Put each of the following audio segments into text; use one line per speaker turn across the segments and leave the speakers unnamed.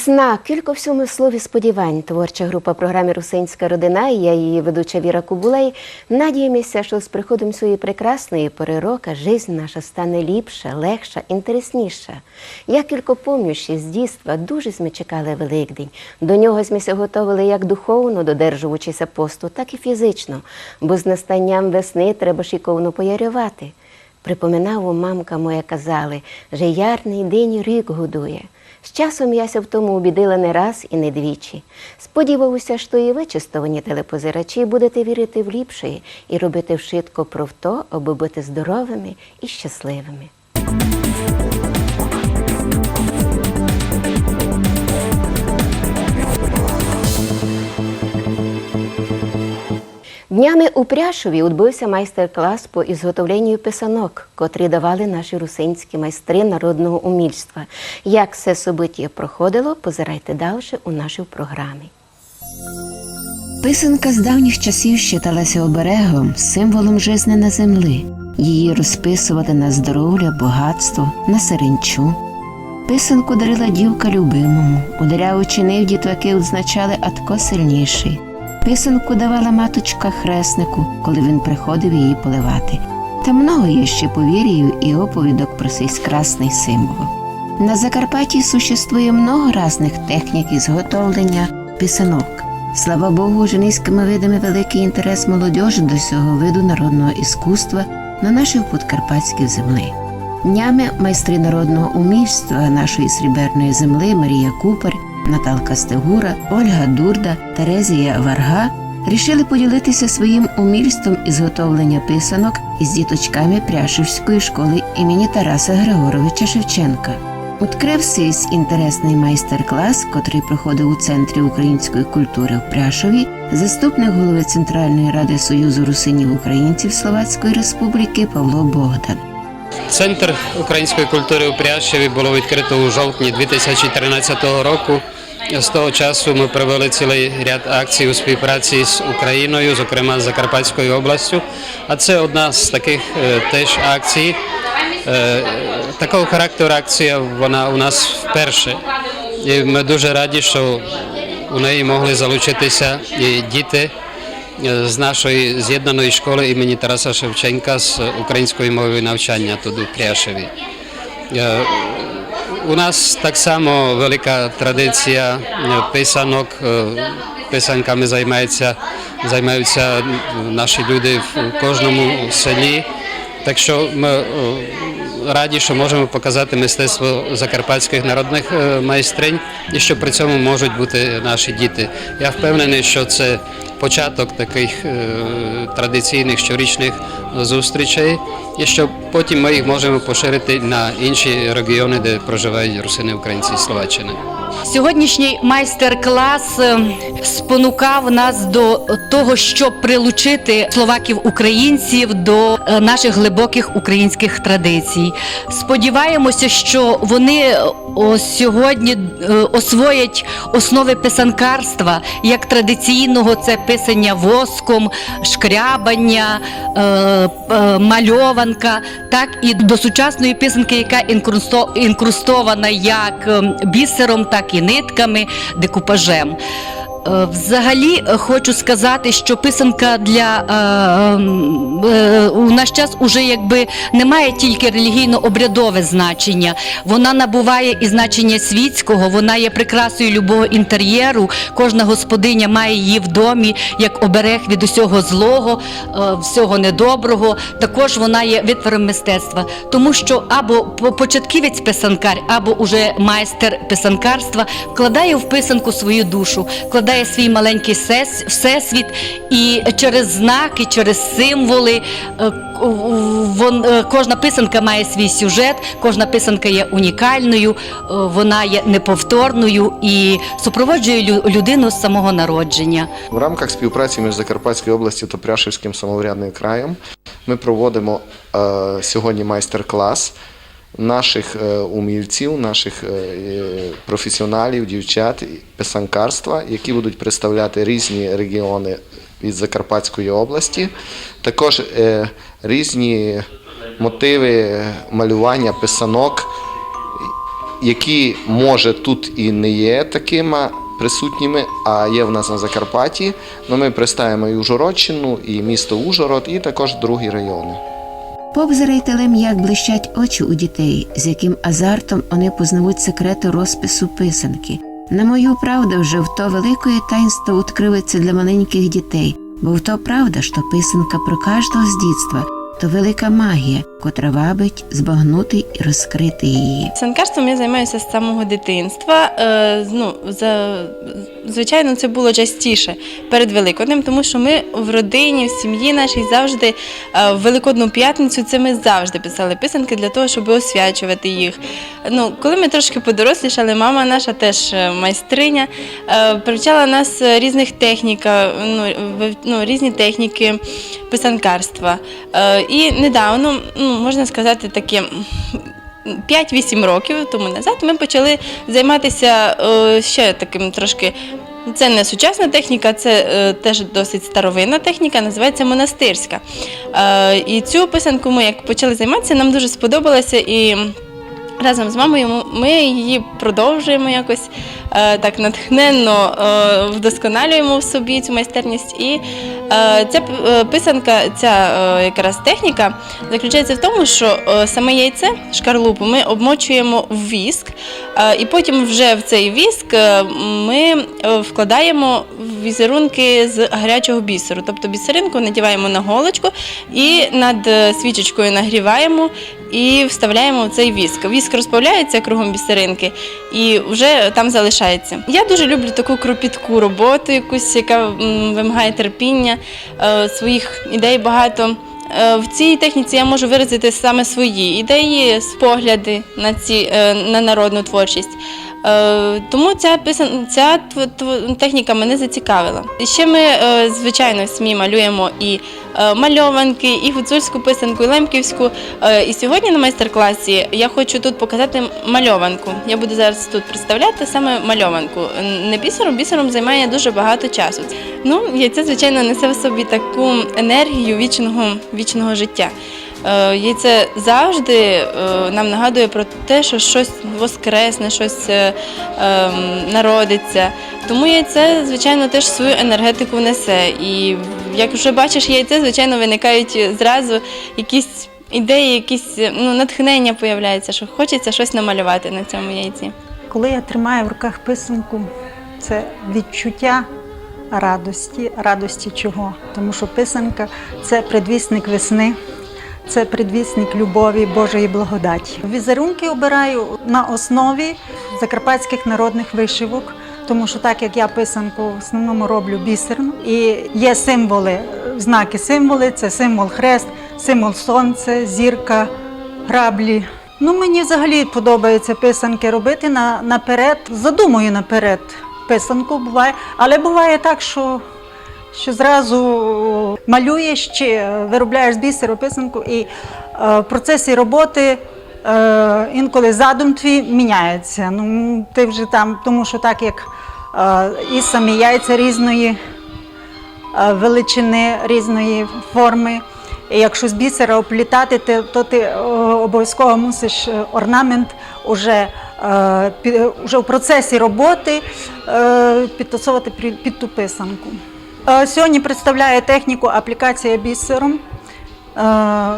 Весна, кілька в цьому слові сподівань. Творча група програми Русинська родина і я її ведуча Віра Кубулей. Надіємося, що з приходом цієї прекрасної пори року життя наша стане ліпша, легша, інтересніша. Я кілько помню, ще з дійства дуже ми чекали Великдень. До нього ми се готовили як духовно, додержувачися посту, так і фізично, бо з настанням весни треба шиковно поярювати. Припоминав мамка моя казали, що ярний день рік годує. З часом яся в тому убідила не раз і не двічі. Сподівався, що і ви, чистовані телепозирачі, будете вірити в ліпше і робити вшитко про вто, аби бути здоровими і щасливими. Днями у Пряшові відбувся майстер-клас по ізготовленню писанок, котрі давали наші русинські майстри народного умільства. Як це собиття проходило, позирайте далі у нашій програмі.
Писанка з давніх часів считалася оберегом, символом жизни на землі. Її розписували на здоров'я, багатство, на сиренчу. Писанку дарила дівка любимому, ударяючи нив дітваки відзначали атко сильніший. Писанку давала маточка хреснику, коли він приходив її поливати. Та много є ще повір'їв і оповідок про цей красний символ. На Закарпатті существує много різних технік ізготовлення писанок. Слава Богу, жінськими видами великий інтерес молодіжі до цього виду народного іскусства на нашій подкарпатській землі. Днями майстри народного умільства нашої сріберної земли Марія Купер, Наталка Стегура, Ольга Дурда, Терезія Варга рішили поділитися своїм умільством ізготовлення писанок із діточками Пряшівської школи імені Тараса Григоровича Шевченка. Відкрився інтересний майстер-клас, котрий проходив у Центрі української культури в Пряшові, заступник голови Центральної ради Союзу русинів українців Словацької Республіки Павло Богдан.
Центр української культури у Прящеві було відкрито у жовтні 2013 року. З того часу ми провели цілий ряд акцій у співпраці з Україною, зокрема з Закарпатською областю. А це одна з таких е, теж акцій. Е, Такого характеру акція вона у нас вперше. І ми дуже раді, що у неї могли залучитися і діти е, з нашої з'єднаної школи імені Тараса Шевченка з української мови навчання тут у Пряшеві. У нас так само велика традиція е, писанок. е, Писанками займаються, займаються наші люди в кожному селі. Так що ми е, раді, що можемо показати мистецтво закарпатських народних майстринь і що при цьому можуть бути наші діти. Я впевнений, що це початок таких традиційних щорічних зустрічей, і що потім ми їх можемо поширити на інші регіони, де проживають русини, українці і Словаччини.
Сьогоднішній майстер-клас е, спонукав нас до того, щоб прилучити словаків-українців до е, наших глибоких українських традицій. Сподіваємося, що вони сьогодні е, освоять основи писанкарства як традиційного це писання воском, шкрябання, е, е, мальованка, так і до сучасної писанки, яка інкрусто- інкрустована як ем, бісером, так і нитками, декупажем. Е, Взагалі е, хочу сказати, що писанка для е, е, у наш час уже якби не має тільки релігійно-обрядове значення. Вона набуває і значення світського, вона є прикрасою любого інтер'єру. Кожна господиня має її в домі як оберег від усього злого, всього недоброго. Також вона є витвором мистецтва, тому що або початківець писанкар, або уже майстер писанкарства вкладає в писанку свою душу, вкладає свій маленький сес- всесвіт, і через знаки, через символи е, е, кожна писанка має свій сюжет, кожна писанка є унікальною, е, вона є неповторною і супроводжує людину з самого народження.
В рамках співпраці між Закарпатською областю та Пряшівським самоврядним краєм ми проводимо сьогодні майстер-клас наших е, умільців, наших е, професіоналів, дівчат писанкарства, які будуть представляти різні регіони від Закарпатської області, також е, різні мотиви малювання писанок які може тут і не є такими присутніми, а є в нас на Закарпатті. Ну, ми представимо і Ужгородщину, і місто Ужгород, і також другі райони.
Повзирайте як блищать очі у дітей, з яким азартом вони познавуть секрети розпису писанки. На мою правду, вже в то великое таїнство відкривається для маленьких дітей, бо в то правда, що писанка про кожного з дітства то велика магія, котра вабить збагнути і розкрити її.
Санкарством я займаюся з самого дитинства. Е, ну, за, звичайно, це було частіше перед Великоднем, тому що ми в родині, в сім'ї нашій завжди е, в Великодну п'ятницю це ми завжди писали писанки для того, щоб освячувати їх. Ну, коли ми трошки подорослішали, мама наша теж е, майстриня, е, привчала нас різних технік, ну, ну, різні техніки писанкарства. І недавно, ну, можна сказати, таке. 5-8 років тому назад ми почали займатися е, ще таким трошки. Це не сучасна техніка, це е, теж досить старовинна техніка, називається монастирська. Е, і цю писанку ми як почали займатися, нам дуже сподобалося і. Разом з мамою ми її продовжуємо якось е, так натхненно е, вдосконалюємо в собі цю майстерність. І ця е, писанка, ця е, якраз техніка заключається в тому, що е, саме яйце, шкарлупу, ми обмочуємо в віск, е, і потім вже в цей віск е, ми е, вкладаємо візерунки з гарячого бісеру. Тобто бісеринку надіваємо на голочку і над е, свічечкою нагріваємо і вставляємо в цей віск. Віск розбавляється кругом бісеринки і вже там залишається. Я дуже люблю таку кропітку роботу, якусь, яка вимагає терпіння, е, своїх ідей багато. Е, В цій техніці я можу виразити саме свої ідеї, погляди на ці е, на народну творчість. Е, Тому ця писан... ця техніка мене зацікавила. Ще ми, е, звичайно, в СМІ малюємо і е, мальованки, і гуцульську писанку, і лемківську. І сьогодні на майстер-класі я хочу тут показати мальованку. Я буду зараз тут представляти саме мальованку. Не бісером, бісером займає дуже багато часу. Ну, яйце, звичайно, несе в собі таку енергію вічного, вічного життя. Е, Яйце завжди е, нам нагадує про те, що щось воскресне, щось е, ем, народиться. Тому яйце, звичайно, теж свою енергетику несе. І як вже бачиш яйце, звичайно, виникають зразу якісь ідеї, якісь ну, натхнення появляється, що хочеться щось намалювати на цьому яйці.
Коли я тримаю в руках писанку, це відчуття радості. Радості чого? Тому що писанка це предвісник весни, це предвісник любові, Божої благодаті. Візерунки обираю на основі закарпатських народних вишивок. Тому що так як я писанку в основному роблю бісерну, і є символи, знаки символи, це символ хрест, символ сонце, зірка, граблі. Ну, мені взагалі подобається писанки робити на, наперед. Задумую наперед писанку буває, але буває так, що, що зразу малюєш чи виробляєш з бісеру писанку, і е, в процесі роботи е, інколи задум твій міняється. Ну, ти вже там, тому що так як е, і самі яйця різної е, величини, різної форми. І якщо з бісера оплітати, то ти е, обов'язково мусиш е, орнамент уже, е, уже в процесі роботи е, підтасовувати під, під ту писанку. Е, Сьогодні представляю техніку аплікація бісером е,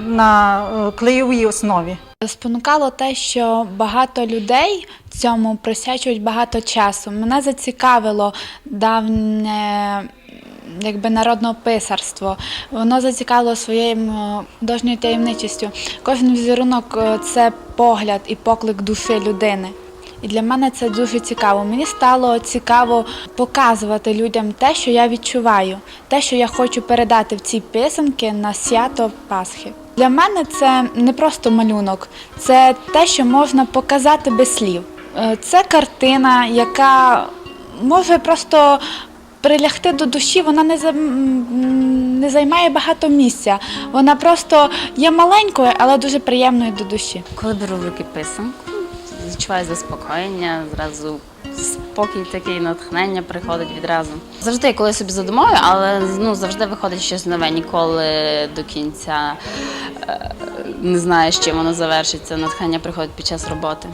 на е, клеєвій основі.
Спонукало те, що багато людей цьому присвячують багато часу. Мене зацікавило давнє якби народне писарство. Воно зацікавило своєю художньою таємничістю. Кожен візерунок це погляд і поклик душі людини. І для мене це дуже цікаво. Мені стало цікаво показувати людям те, що я відчуваю, те, що я хочу передати в ці писанки на свято Пасхи. Для мене це не просто малюнок, це те, що можна показати без слів. Е, Це картина, яка може просто прилягти до душі, вона не, за- не займає багато місця. Вона просто є маленькою, але дуже приємною до душі.
Коли беру в руки писанку, відчуваю заспокоєння, зразу спокій такий, натхнення приходить відразу. Завжди коли собі задумаю, але ну, завжди виходить щось нове, ніколи до кінця е, не знаю, з чим воно завершиться. Натхнення приходить під час роботи.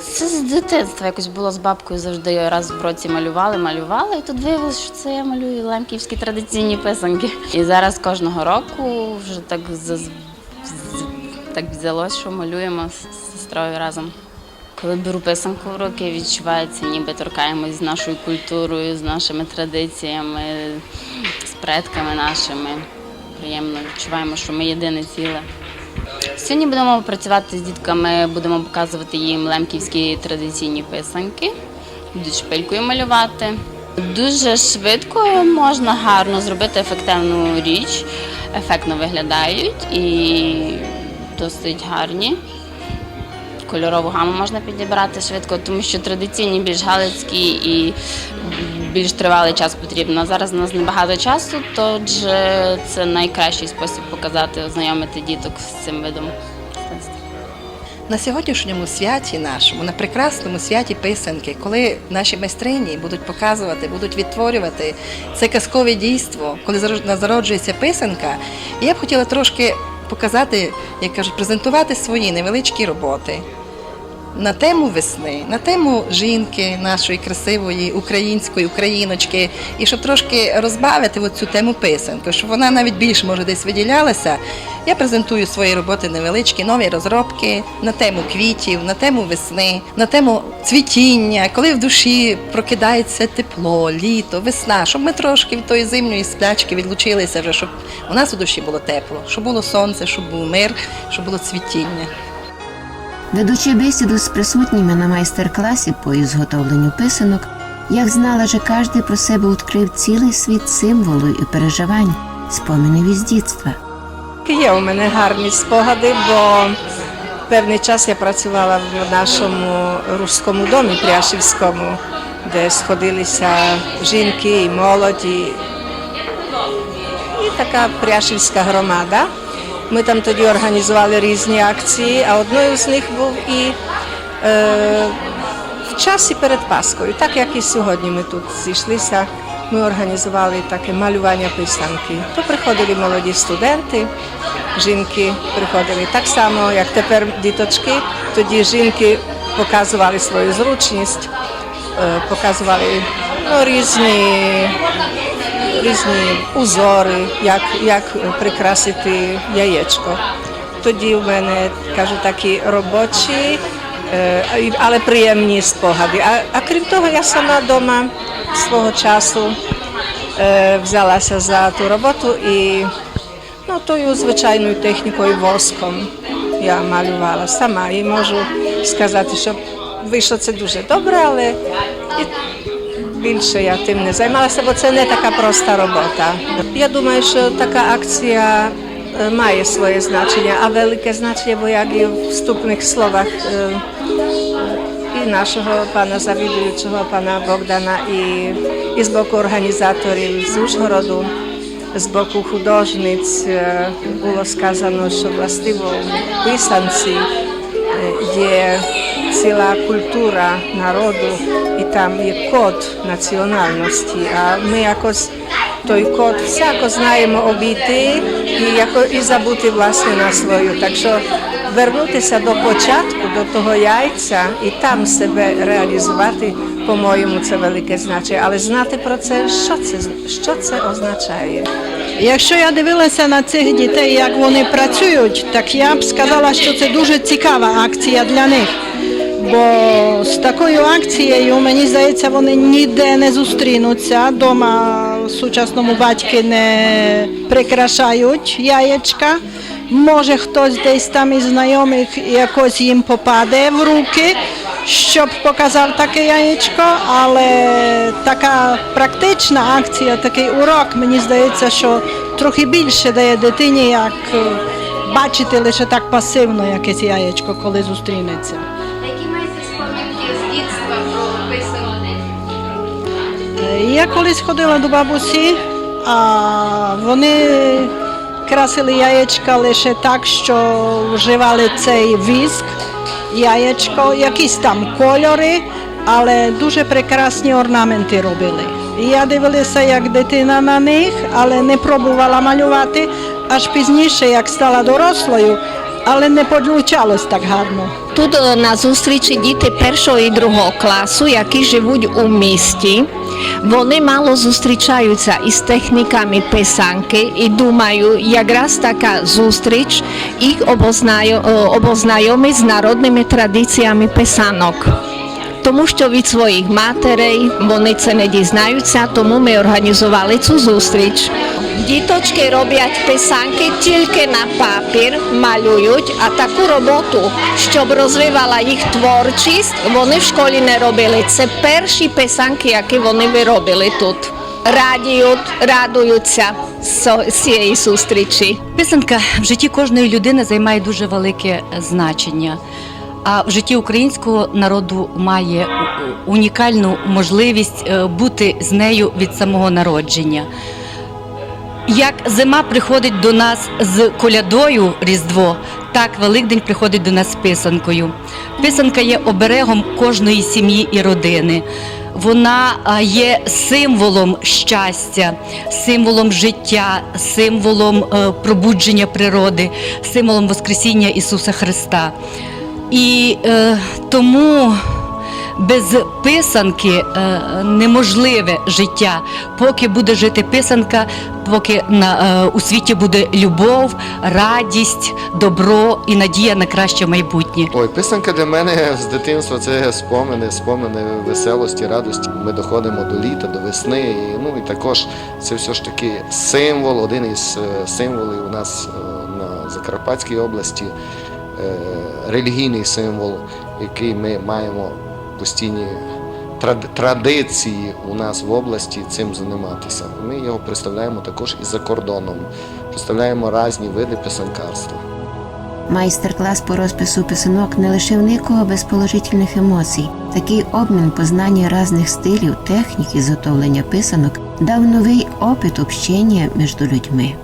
Це з дитинства якось було з бабкою завжди раз в році малювали, малювали. І тут виявилося, що це я малюю лемківські традиційні писанки. І зараз кожного року вже так так взялось, що малюємо з сестрою разом. Коли беру писанку в руки, відчувається, ніби торкаємось з нашою культурою, з нашими традиціями, з предками нашими. Приємно відчуваємо, що ми єдине ціле. Сьогодні будемо працювати з дітками, будемо показувати їм лемківські традиційні писанки, будуть шпилькою малювати. Дуже швидко можна гарно зробити ефективну річ, ефектно виглядають і досить гарні. Кольорову гаму можна підібрати швидко, тому що традиційні більш галицькі і більш тривалий час потрібно. Зараз у нас небагато часу, тож це найкращий спосіб показати, ознайомити діток з цим видом.
На сьогоднішньому святі нашому, на прекрасному святі писанки, коли наші майстрині будуть показувати, будуть відтворювати це казкове дійство, коли зароджується писанка, я б хотіла трошки показати, як кажуть, презентувати свої невеличкі роботи. На тему весни, на тему жінки нашої красивої української україночки, і щоб трошки розбавити цю тему писанки, щоб вона навіть більше може десь виділялася. Я презентую свої роботи невеличкі, нові розробки на тему квітів, на тему весни, на тему цвітіння, коли в душі прокидається тепло, літо, весна, щоб ми трошки від тої зимньої сплячки відлучилися вже, щоб у нас у душі було тепло, щоб було сонце, щоб був мир, щоб було цвітіння.
Ведучи бесіду з присутніми на майстер-класі по ізготовленню писанок, як знала, що кожен про себе відкрив цілий світ символу і переживань, споминів із дітства.
Є у мене гарні спогади, бо певний час я працювала в нашому руському домі Пряшівському, де сходилися жінки і молоді. І така пряшівська громада. Ми там тоді організували різні акції, а одною з них був і е, в часі перед Паскою, так як і сьогодні ми тут зійшлися. Ми організували таке малювання писанки. То приходили молоді студенти, жінки приходили так само, як тепер діточки. Тоді жінки показували свою зручність, е, показували ну, різні, різні узори, як, як прикрасити яєчко. Тоді в мене кажу такі робочі, е, але приємні спогади. А, а крім того, я сама вдома свого часу е, взялася за ту роботу і ну, тою звичайною технікою воском я малювала сама. І можу сказати, що вийшло це дуже добре, але більше я тим не займалася, бо це не така проста робота. Я думаю, що така акція е, має своє значення, а велике значення, бо як і в вступних словах е, і нашого пана завідуючого, пана Богдана, і, і з боку організаторів з Ужгороду, з боку художниць е, було сказано, що властиво писанці є ціла культура народу, і там є код національності. А ми якось той код всяко знаємо обійти і, яко, і забути власне на свою. Так що вернутися до початку, до того яйця і там себе реалізувати, по-моєму, це велике значення. Але знати про це, що це, що це означає.
Якщо я дивилася на цих дітей, як вони працюють, так я б сказала, що це дуже цікава акція для них. Бо з такою акцією, мені здається, вони ніде не зустрінуться. Дома сучасному батьки не прикрашають яєчка. Може хтось десь там із знайомих якось їм попаде в руки, щоб показав таке яєчко, але така практична акція, такий урок, мені здається, що трохи більше дає дитині, як бачити лише так пасивно якесь яєчко, коли зустрінеться. Я колись ходила до бабусі, а вони красили яєчка лише так, що вживали цей віск, яєчко, якісь там кольори, але дуже прекрасні орнаменти робили. І я дивилася, як дитина на них, але не пробувала малювати, аж пізніше, як стала дорослою, але не получалось так гарно.
тут е, на зустрічі діти першого і другого класу, які живуть у місті. Вони мало зустрічаються із техніками писанки і думаю, якраз така зустріч їх обознайо- е, обознайомить з народними традиціями писанок. Тому що від своїх матерей вони це не дізнаються, тому ми організували цю зустріч. Діточки роблять писанки тільки на папір, малюють, а таку роботу, щоб розвивала їх творчість, вони в школі не робили. Це перші писанки, які вони виробили тут. Радіють, радуються з цієї зустрічі.
Писанка в житті кожної людини займає дуже велике значення. А в житті українського народу має унікальну можливість е, бути з нею від самого народження. Як зима приходить до нас з колядою Різдво, так Великдень приходить до нас з писанкою. Писанка є оберегом кожної сім'ї і родини. Вона є символом щастя, символом життя, символом е, пробудження природи, символом Воскресіння Ісуса Христа. І е, тому без писанки е, неможливе життя. Поки буде жити писанка, поки на, е, у світі буде любов, радість, добро і надія на краще майбутнє.
Ой, писанка для мене з дитинства це спомини, спомини веселості, радості. Ми доходимо до літа, до весни. І, ну і також це все ж таки символ, один із е, символів у нас е, на Закарпатській області, релігійний символ, який ми маємо постійні традиції у нас в області цим займатися. Ми його представляємо також і за кордоном. Представляємо різні види писанкарства.
Майстер-клас по розпису писанок не лишив нікого без положительних емоцій. Такий обмін познання різних стилів, технік і зготовлення писанок дав новий опит общення між людьми.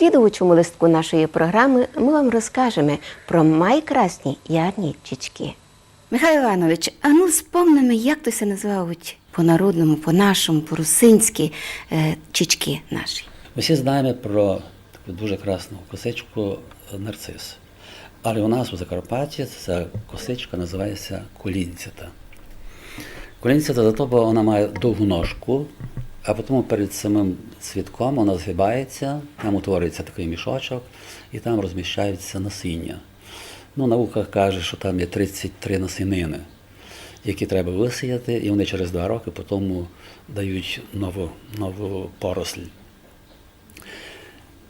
Слідуючому листку нашої програми ми вам розкажемо про майкрасні ярні чічки. Михайло Іванович, а ну спомнимо, як то се називають по-народному, по-нашому, по-русинськи е, чічки наші.
Ми всі знаємо про таку дуже красну косичку нарцис. Але у нас у Закарпатті ця косичка називається колінцята. Колінцята за то, бо вона має довгу ножку, а потім перед самим цвітком вона згибається, там утворюється такий мішочок і там розміщаються насіння. Ну, наука каже, що там є 33 насінини, які треба висіяти, і вони через два роки потім дають нову, нову поросль.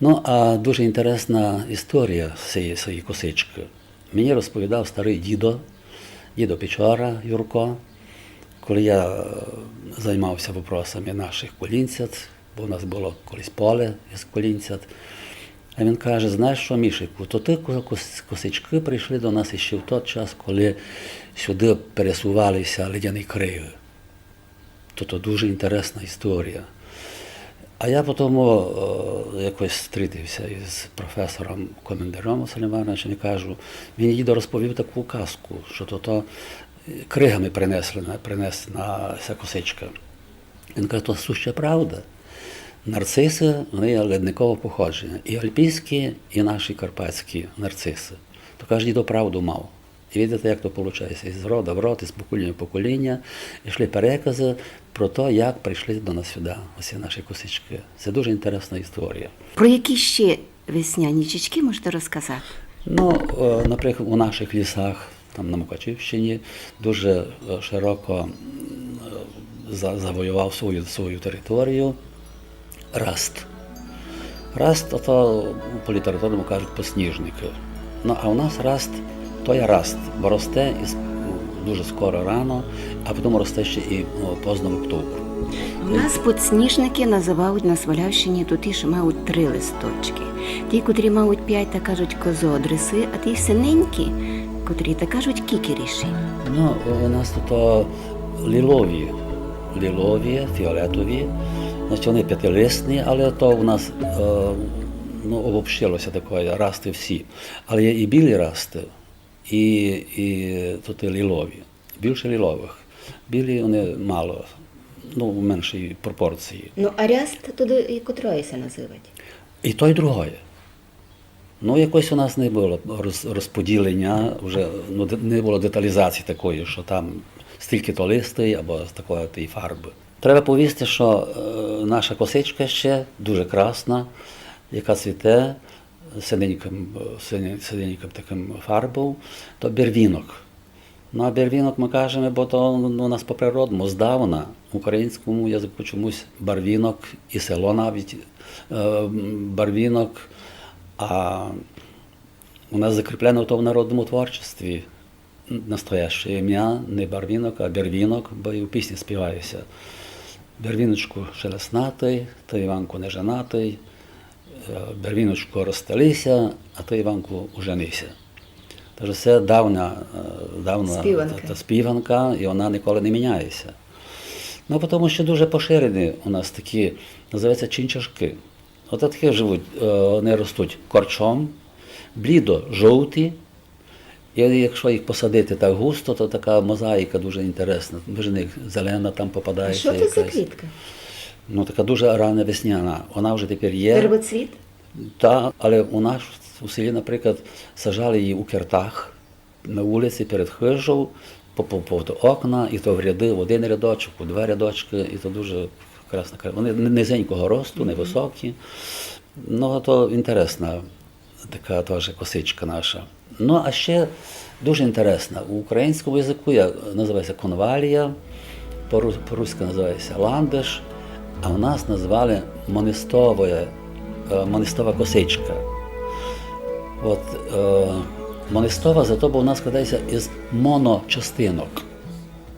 Ну, а дуже інтересна історія цієї, цієї косички. Мені розповідав старий дідо, дідо Печора Юрко, коли я е, займався вопросами наших колінцят, бо у нас було колись поле із колінцят. А він каже: знаєш що, Мішику, то ти косички прийшли до нас іще в той час, коли сюди пересувалися ледяні криги. То то дуже інтересна історія. А я потім е, якось зустрітився із професором Комендером Василем і кажу, він дідо розповів таку казку, що то кригами принесли, принесена ця косичка. Він каже, то суща правда. Нарциси, вони ледникового походження. І альпійські, і наші карпатські нарциси. То каже, дідо правду мав. І видите, як то виходить, із роду в род, із покоління в покоління, йшли перекази про те, як прийшли до нас сюди, усі наші косички. Це дуже інтересна історія.
Про які ще весняні чічки можете розказати?
Ну, е, наприклад, у наших лісах, там на Мукачівщині, дуже е, широко е, за- завоював свою, свою територію раст. Раст, ото по літературному кажуть посніжники. Ну, а у нас раст то є раст, бо росте із, дуже скоро рано, а потім росте ще і поздно в октябрі.
У нас подсніжники називають на Свалявщині тут ті, що мають три листочки. Ті, котрі мають п'ять, та кажуть козодриси, а ті синенькі, котрі та кажуть кікеріші.
Ну, у нас тут лілові, лілові, фіолетові, значить вони п'ятилисні, але то у нас е, ну, обобщилося таке, расти всі. Але є і білі расти, і, і тут і лілові, більше лілових. Білі вони мало, ну, в меншій пропорції.
Ну, а ряст туди і котроїся називать.
І то, і другое. Ну, якось у нас не було розподілення, вже ну, не було деталізації такої, що там стільки то листи або такої то фарби. Треба повісти, що е, наша косичка ще дуже красна, яка цвіте синеньким, синеньким таким фарбою, то бервінок. Ну, а бервінок ми кажемо, бо то ну, у нас по природному здавна в українському язику чомусь барвінок і село навіть е, барвінок. А у нас закріплено то в народному творчестві настояще ім'я не барвінок, а бервінок, бо і в пісні співається. Бервіночку шелеснатий, то Іванку не женатий, е, бервіночку розсталися, а то Іванку уженися. Тож це давня, е, давна
Співанка.
та- та співанка, і вона ніколи не міняється. Ну, тому що дуже поширені у нас такі, називаються чинчашки. От такі живуть, е, вони ростуть корчом, блідо жовті. І якщо їх посадити так густо, то така мозаїка дуже інтересна. Між них зелена там
А що це за квітка?
Ну, така дуже рана весняна. Вона вже тепер є.
Первоцвіт?
Та, але у нас у селі, наприклад, сажали її у кертах на вулиці перед хижою, по, по, по то окна, і то в ряди, в один рядочок, у два рядочки, і то дуже красна Вони низенького росту, невисокі. Ну, то інтересна така теж косичка наша. Ну, а ще дуже інтересна. У українському язику я, називається конвалія, по-ру- по-руськи називається ландиш, а в нас назвали монистове, е, монистова косичка. От, е, монистова зато, бо у нас складається із моночастинок.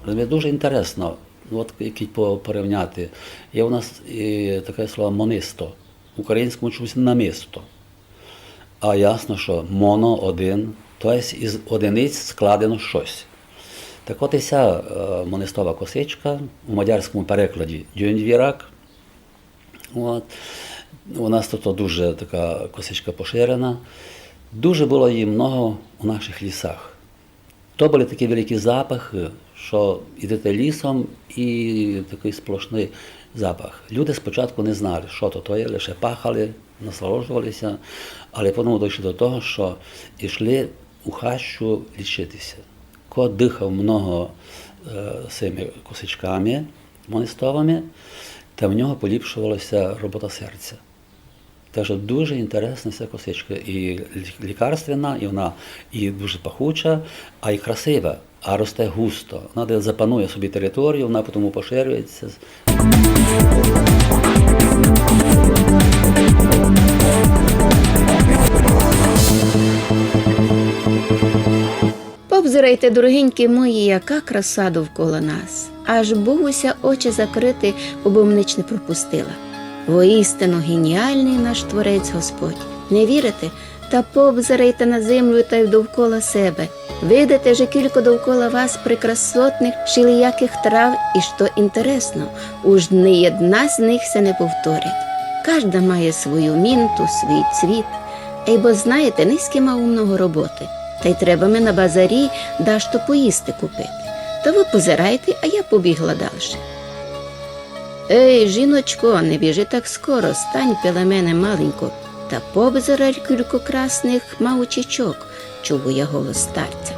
Дуже інтересно, ну, от який порівняти. Є у нас і таке слово монисто. В українському чомусь намисто. А ясно, що моно один, тобто із одиниць складено щось. Так от і ця е, монистова косичка у мадярському перекладі дюньвірак. От. У нас тут дуже така косичка поширена. Дуже було її много у наших лісах. То були такі великі запахи, що йдете лісом і такий сплошний запах. Люди спочатку не знали, що то, то є, лише пахали, насолоджувалися, але потім дійшли до того, що йшли у хащу лічитися. Ко дихав много е, цими косичками монестовими, та в нього поліпшувалася робота серця. Що дуже інтересна ця косичка. І лікарственна, і вона і дуже пахуча, а й красива, а росте густо. Вона де запанує собі територію, вона потім поширюється.
Побзирайте, дорогенькі мої, яка краса довкола нас. Аж Богуся очі закрити, обомнич не пропустила. Воістину геніальний наш творець Господь. Не вірите? Та побзирайте на землю та й довкола себе. Видите же кілько довкола вас прекрасотних шиліяких трав, і що інтересно, уж не одна з них се не повторить. Кожна має свою мінту, свій цвіт. Ей, бо знаєте, низьки ма умного роботи. Та й треба ми на базарі дашто поїсти купити. Та ви позирайте, а я побігла далі. Ей, жіночко, не біжи так скоро, стань біля мене маленько, та побзирай кілько красних мавчичок, чув я голос старця.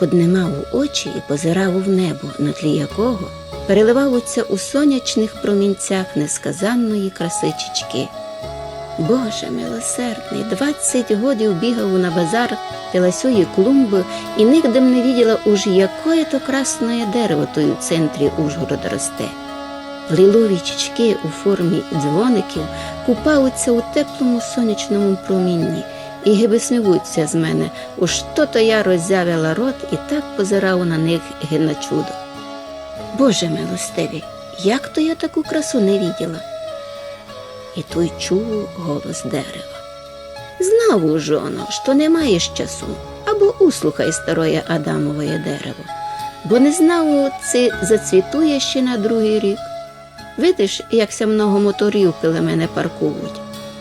Поднимав очі і позирав в небо, на тлі якого переливаються у сонячних промінцях несказанної красичечки. Боже милосердний, двадцять годів бігав на базар біля клумби і нігде не виділа уж якое то красне дерево той у центрі Ужгорода росте. Лілові чічки у формі дзвоників купаються у теплому сонячному промінні і гиби з мене, уж то-то я роззявила рот і так позирав на них ге чудо. Боже милостивий, як то я таку красу не виділа? І той чув голос дерева. Знав уж оно, що не маєш часу, або услухай старое Адамове дерево, бо не знав, це зацвітує ще на другий рік. Видиш, як ся много моторів пиле мене паркують,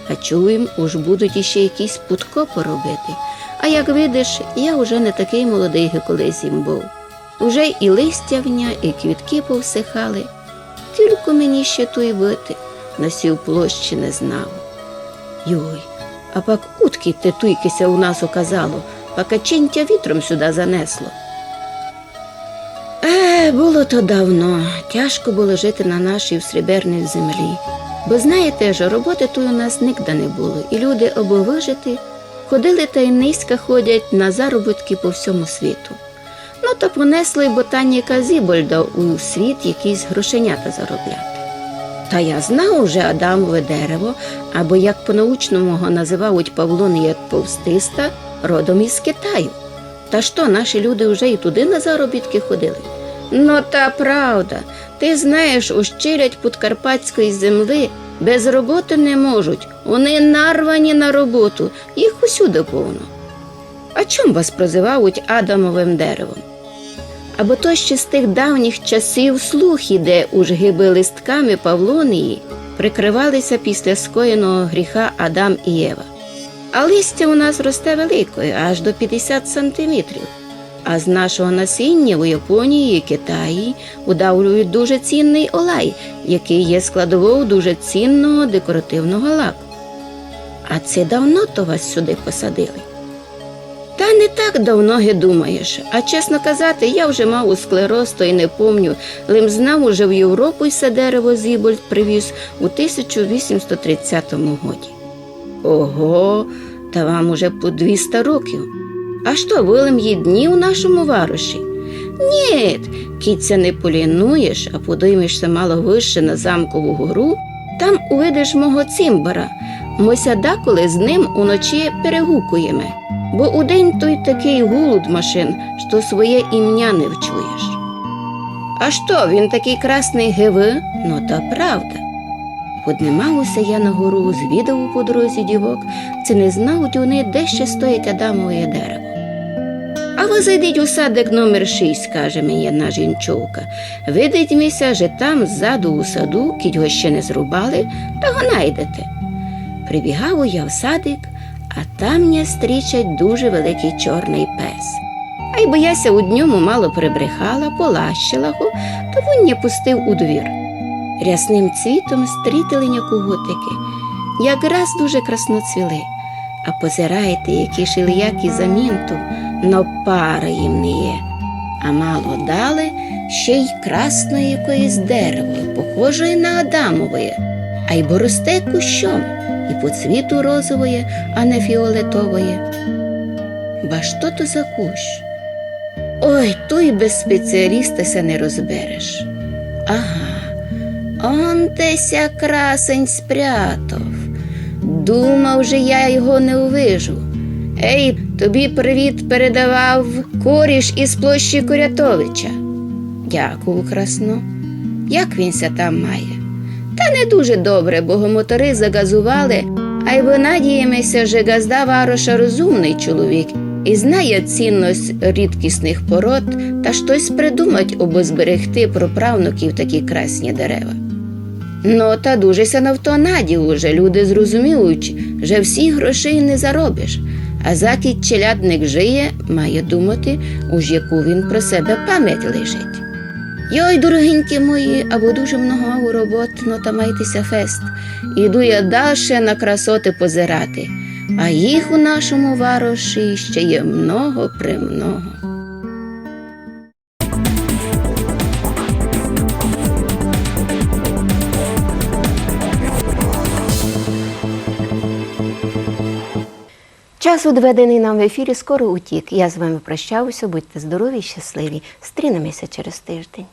а чуєм, уж будуть іще якісь путко поробити. А як видиш, я вже не такий молодий, як колись їм був. Уже і листявня, і квітки повсихали. Тільки мені ще той бити на сів площі не знав. Йой, а пак утки те туйкися у нас оказало, пака чинтя вітром сюди занесло. Було то давно. Тяжко було жити на нашій сріберній землі. Бо знаєте ж, роботи тут у нас нігде не було, і люди або вижити, ходили та й низько ходять на заробітки по всьому світу. Ну то понесли ботаніка Зібольда у світ якісь грошенята заробляти. Та я знав уже Адамове дерево, або як по-научному його називають Павлон Повстиста, родом із Китаю. Та що, наші люди вже і туди на заробітки ходили? Ну та правда, ти знаєш, ущирять Подкарпатської земли без роботи не можуть. Вони нарвані на роботу, їх усюди повно. А чом вас прозивають Адамовим деревом? Або то ще з тих давніх часів слухи, де у жгиби листками Павлонії прикривалися після скоєного гріха Адам і Єва. А листя у нас росте великою, аж до 50 сантиметрів. А з нашого насіння у Японії і Китаї удавлюють дуже цінний олай, який є складовою дуже цінного декоративного лаку. А це давно то вас сюди посадили? Та не так давно ге думаєш. А чесно казати, я вже мав у склероз, то й не помню. Лим знав уже в Європу й це дерево Зібольд привіз у 1830 годі. Ого, та вам уже по 200 років. А вилим є дні у нашому варуші? Ні, кіця не полінуєш, а подоймешся мало вище на замкову гору, там увидиш мого цимбара. Мося деколи з ним уночі перегукуємо, бо удень той такий гулут машин, що своє ім'я не вчуєш. А що, він такий красний гиви? Ну та правда. Поднимався я на гору, звідав у по дорозі дівок, це не знають вони, де ще стоїть Адамове дерево. А ви зайдіть у садик номер 6, каже мені одна жінчовка. Видить міся, що там ззаду у саду, кіть його ще не зрубали, та го найдете. Прибігав я в садик, а там мене стрічать дуже великий чорний пес. А й бояся у дньому мало прибрехала, полащила го, то він не пустив у двір. Рясним цвітом стрітили кугутики, якраз дуже красно цвіли. А позирайте, які шилияки замінту, но пара їм не є. А мало дали ще й красної якоїсь дерево, похожої на Адамове, а й боросте кущом, і по цвіту розової, а не фіолетової. Ба що то за кущ? Ой, то й без спеціаліста ся не розбереш. Ага, он теся красень спрятав. Думав же я його не увижу. Ей, тобі привіт передавав коріш із площі Корятовича. Дякую, красно. Як вінся там має? Та не дуже добре, бо мотори загазували, а й ви надіємося, що газда Вароша розумний чоловік і знає цінність рідкісних пород та щось придумать, аби зберегти про правнуків такі красні дерева. Ну, та дуже ся на то наді уже люди зрозуміють, що всі грошей не заробиш, а закід челядник жиє, має думати, уж яку він про себе пам'ять лишить. Йой, дорогенькі мої, або дуже много робот, но та майтеся фест. Іду я далі на красоти позирати, а їх у нашому вароші ще є много
Час, відведений нам в ефірі, скоро утік. Я з вами прощаюся. Будьте здорові, щасливі. Стрінемося через тиждень.